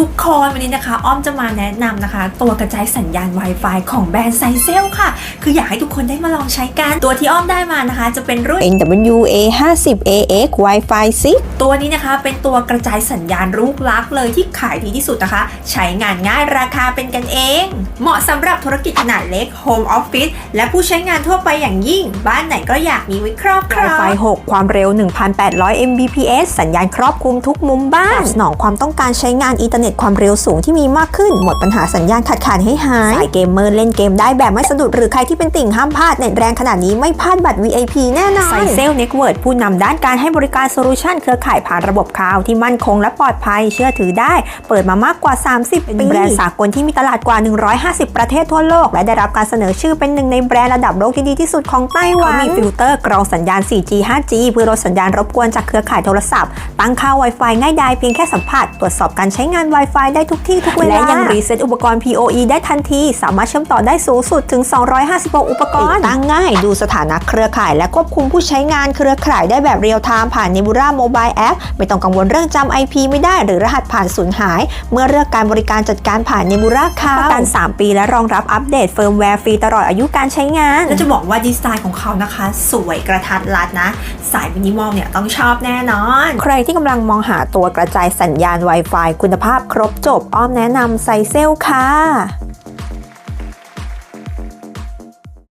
ทุกคนวันนี้นะคะ อ้อมจะมาแนะนำนะคะ ตัวกระจายสัญญาณ Wi-Fi ของแบรนด์ไซเซลค่ะ คืออยากให้ทุกคนได้มาลองใช้กัน ตัวที่อ้อมได้มานะคะ จะเป็นรุ่น NWA 50 AX Wi-Fi 6ตัวนี้นะคะ เป็นตัวกระจายสัญญาณลูกลักเลยที่ขายดีที่สุดนะคะ ใช้งานง่ายราคาเป็นกันเองเหมาะสำหรับธุรกิจขนาดเล็ก Home Office และผู้ใช้งานทั่วไปอย่างยิ่ง บ้านไหนก็อยากมีไว้ครอบครอง Wi-Fi 6 ความเร็ว 1,800 Mbps สัญญาณครอบคลุมทุกมุมบ้านตอบสนองความต้องการใช้งานอินเทอร์เน็ตความเร็วสูงที่มีมากขึ้น หมดปัญหาสัญญาณขาดขาดให้หายสายเกมเมอร์เล่นเกมได้แบบไม่สะดุดหรือใครที่เป็นติ่งห้ามพลาดเน็ตแรงขนาดนี้ไม่พลาดบัตร VIP แน่นอนไซเซลเน็ตเวิร์ดผู้นำด้านการให้บริการโซลูชันเครือข่ายผ่านระบบคลาวด์ที่มั่นคงและปลอดภัยเชื่อถือได้ เปิดมามากกว่า 30ปีแบรนด์สากลที่มีตลาดกว่า150 ประเทศทั่วโลก และได้รับการเสนอชื่อเป็นหนึ่งในแบรนด์ระดับโลกที่ดีที่สุดของไต้หวันเขามีฟิลเตอร์กรองสัญญาณ 4G 5G เพื่อลดสัญญาณรบกวนจากเครือข่ายโทรศัพท์ ตั้งค่า Wi-Fi ง่ายดายเพียงแค่สัมผัส ตรวจสอบการใช้งาน Wi-Fi ได้ทุกที่ทุกเวลา และยังรีเซ็ตอุปกรณ์ PoE ได้ทันที สามารถเชื่อมต่อได้สูงสุดถึง 256 อุปกรณ์ติดตั้งง่าย ดูสถานะเครือข่าย และควบคุมผู้ใช้งานเครือข่ายได้แบบเรียลไทม์ผ่าน Nebula Mobile App ไม่ต้องกังวลเรื่องจำ IP ไม่ได้หรือรหัสผ่านสูญหาย เมื่อเลือกการบริการจัดการผ่าน Nebula Cloud ประกัน3 ปี และรองรับอัปเดตเฟิร์มแวร์ฟรีตลอดอายุการใช้งาน แล้วจะบอกว่าดีไซน์ของเขานะคะ สวยกระทัดรัดนะ สายมินิมอลเนี่ยต้องชอบแน่นอน ใครที่กำลังมองหาตัวกระจายสัญญาณ Wi-Fi คุณภาพครบจบอ้อมแนะนำไซเซลค่ะ